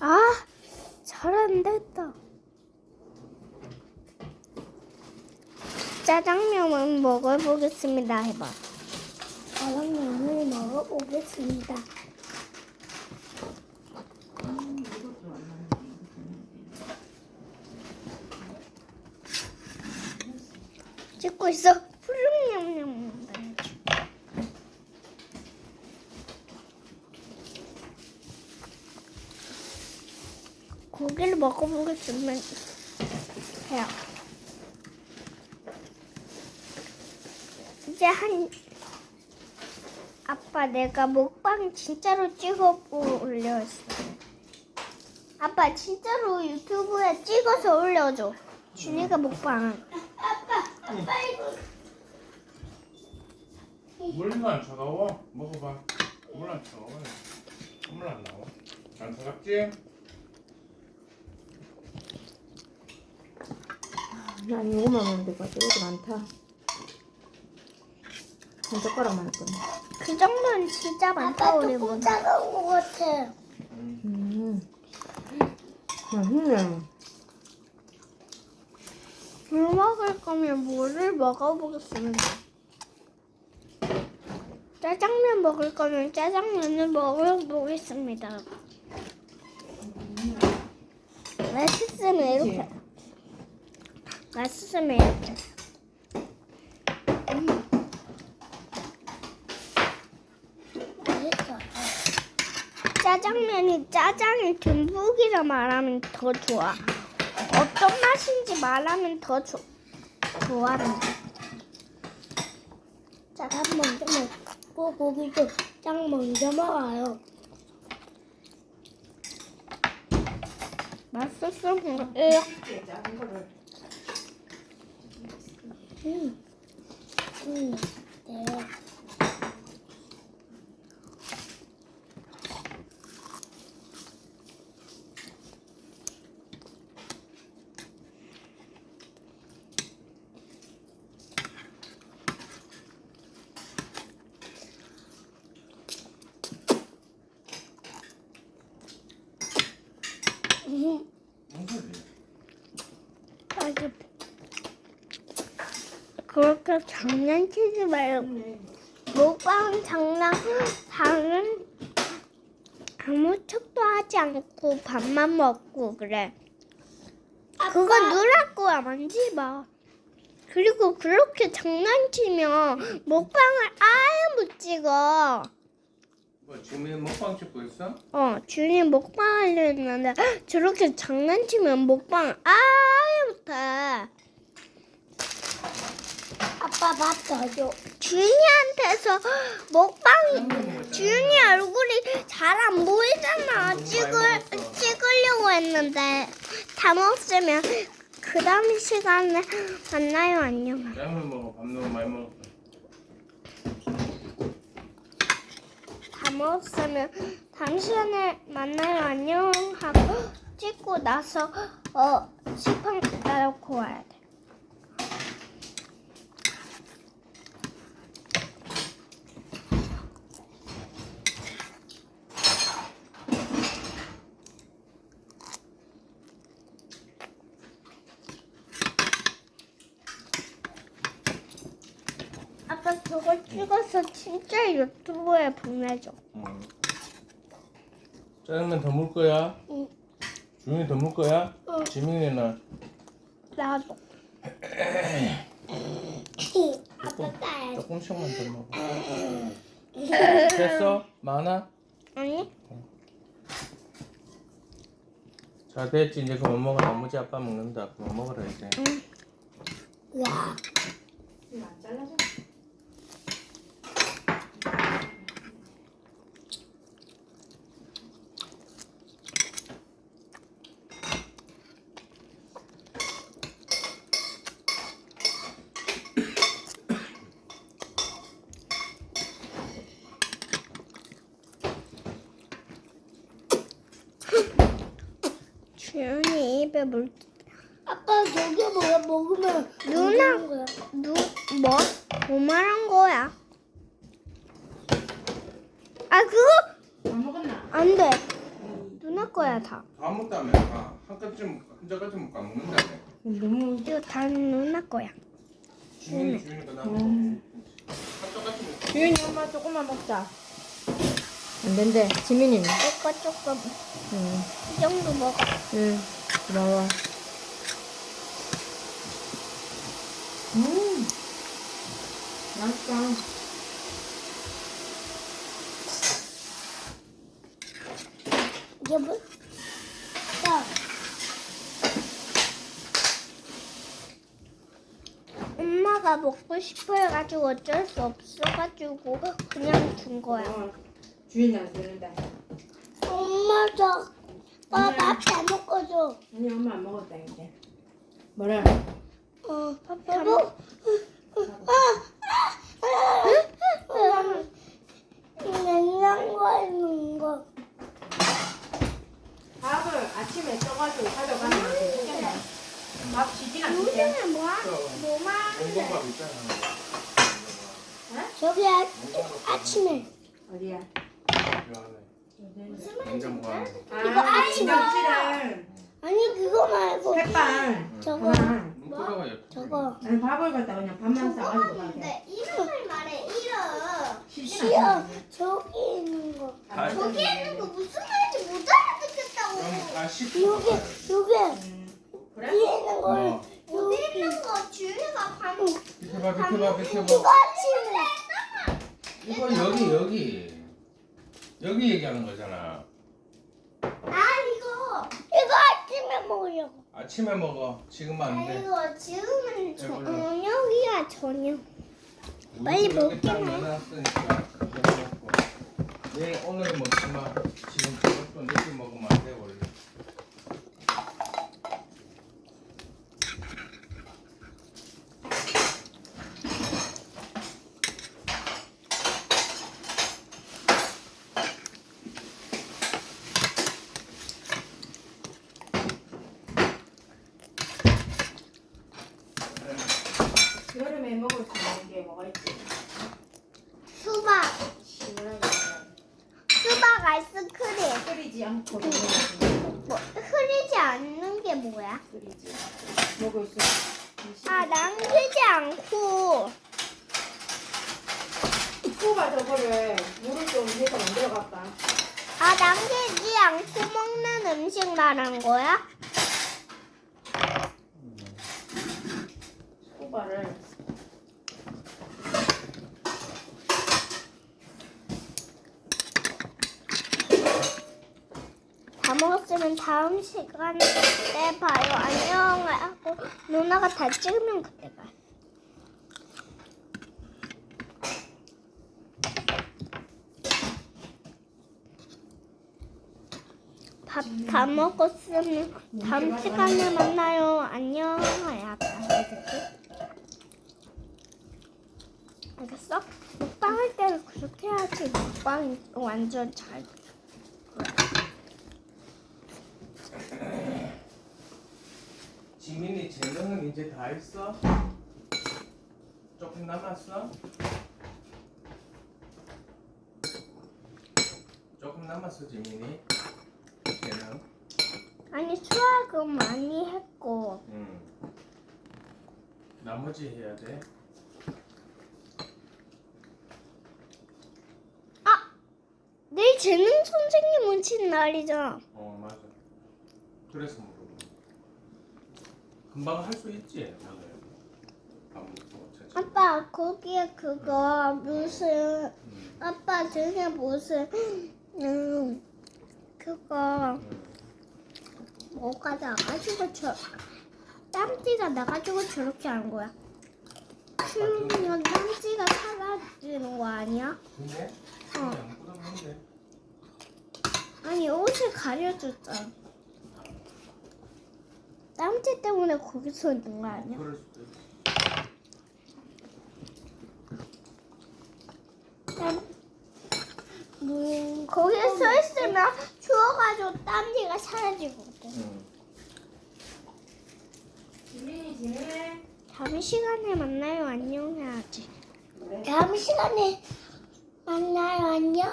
아, 잘 안 됐다. 짜장면은 먹어보겠습니다. 해봐. 짜장면을 먹어보겠습니다. 찍고 있어. 푸릉냠냠. 고기를 먹어보겠으면 해요. 이제 한 아빠 내가 먹방 진짜로 찍어 올렸어. 아빠 진짜로 유튜브에 찍어서 올려줘. 준이가 먹방. 물만 안 차가워? 먹어봐. 물안 차가워. 물안 나와. 안 차갑지? 난 이거만 먹는데 벌써 이렇게 많다. 한 젓가락만 할 건데. 그 정도는 진짜 많다 우리 뭐. 차가운 것 같아. 음. 맛있네. 물 먹을 거면 물을 먹어보겠습니다. 짜장면 먹을 거면 짜장면을 먹어보겠습니다. 맛있으면 이렇게. 맛있으면 이렇게. 맛있어. 짜장면이 짜장이 듬뿍이라 말하면 더 좋아. 어떤 맛인지 말하면 더 좋, 좋아한다. 짜장 먼저 먹고 고기도 짱 먼저 먹어요. 맛있으면 이렇게. 음. 음. 네. 음. 무슨 아주 그렇게 장난치지 말고 먹방 장난 다는 아무 척도 하지 않고 밥만 먹고 그래. 그건 누나 거야 만지 마. 그리고 그렇게 장난치면 먹방을 아예 못 찍어. 뭐 지금 먹방 찍고 있어? 어, 준이 먹방 하려 했는데 저렇게 장난치면 먹방 아예 못해. 아빠 줘. 준이한테서 먹방이 준이 얼굴이 잘 안 보이잖아. 찍을 찍으려고 했는데 다 먹으면 그 다음 시간에 만나요. 안녕. 짜장면 먹어. 밥 너무 많이 먹었어. 다 먹었으면 당신을 만나요. 안녕 하고 찍고 나서 어 식판 갖다 놓고 와야 돼. 아까 저걸 찍어서 진짜 유튜브에 보내줘. 응. 짜장면 더 먹을 거야? 응. 주영이 더 먹을 거야? 응. 지민이는 나도. 아빠 딸. 조금씩만 더 먹어. 됐어? 많아? 아니? 자 됐지 이제 그만 먹어. 나머지 아빠 먹는다. 그만 먹으라 이제. 야. 이 주연이 입에 물. 아빠 저게 뭐야 먹으면 누나. 먹는 거야. 누 뭐? 뭐 말한 거야? 아 그거 안 먹었나? 안 돼. 누나 거야 다. 다 먹다며. 아, 한 끗쯤 한 젓갈쯤 까먹는다며. 너무 이거 다 누나 거야. 주민이 주민이가 나. 한 젓갈쯤 먹어. 주윤이 엄마 조금만 먹자. 안 된대. 지민이는. 이거 조금 응. 이 정도 먹어. 응. 고마워. 음. 맛있다. 여보. 야, 엄마가 먹고 싶어 해가지고 어쩔 수 없어가지고 그냥 준 거야. 어, 안 주는데. 엄마 저, 어, 밥잘 먹어줘. 아니 엄마 안 먹었다 이제. 뭐래? 어, 다 여보. 먹- 냉장고에 있는 거. 밥을 아침에 써가지고 가져가는 거지. 좋겠네. 밥 지진 않게. 요새는 뭐야? 뭐만 있잖아. 저기 아, 아침에. 어디야? 요 안에. 냉장고 안에. 아, 김장찌를 아니 그거 말고 햇반. 저거 하나. 눈가가 예쁘네. 저거 아니 밥을 갖다 그냥 밥만 싸가지고 가게. 이름을 말해 이름. 않게. 저기 있는 거. 다 저기 있는 거 무슨 말인지 못 알아듣겠다고. 그럼 다 씻고 요게. 요게 음, 그래? 뒤에 있는 걸 어. 여기 여기 있는 거 주희가 밥 비켜봐 비켜봐 비켜봐. 이거 이거 여기 여기 여기 얘기하는 거잖아. 아 이거 이거 아침에 먹으려고. 아침에 먹어. 지금은 아안 돼. 이거 지금은 배불러. 저녁이야 저녁. 빨리 이렇게 그거 먹고. 내일 오늘 먹지만 지금 저것도 늦게 먹으면 안 돼 원래. 여름에 먹을 수 있는 게 뭐가 있지? 수박 시원하게 수박 아이스크림. 끓이지 않고. 뭐 흐리지 않는 게 뭐야? 끓이지 먹을 수 있는 아 남기지 않고 후가 저거를 물을 좀 해서 만들어 갈까? 아 남기지 않고 먹는 음식 말한 거야? 후바를 다 먹었으면 다음 시간에 봐요. 안녕 하고 누나가 다 찍으면 그때 가. 밥다 먹었으면 다음 시간에 만나요. 안녕? 알겠어? 먹방 할 때는 그렇게 해야지 먹방이 완전 잘 돼. 지민이 재능은 이제 다 했어? 조금 남았어? 조금 남았어 지민이? 재능 아니 수학은 많이 했고. 응 나머지 해야 돼? 아 내일 재능 선생님 오신 날이잖아. 어 맞아. 그래서 물어보 금방 할 수 있지 오늘 아빠 거기에 그거 무슨 응. 아빠 등에 무슨 음 그거 응. 뭐가 나가지고 저 땀띠가 나가지고 저렇게 하는 거야. 추우면 땀띠가 사라지는 거 아니야? 근데? 어. 안 아니 옷을 가려줬잖아. 땀띠 때문에 거기서 있는 거 아니야? 그럴 수도 있어 땀, 음, 거기에 서 있으면 추워가지고 땀띠가 사라지거든. 응. 지민이 지민이 다음 시간에 만나요. 안녕 해야지. 다음 시간에 만나요. 안녕.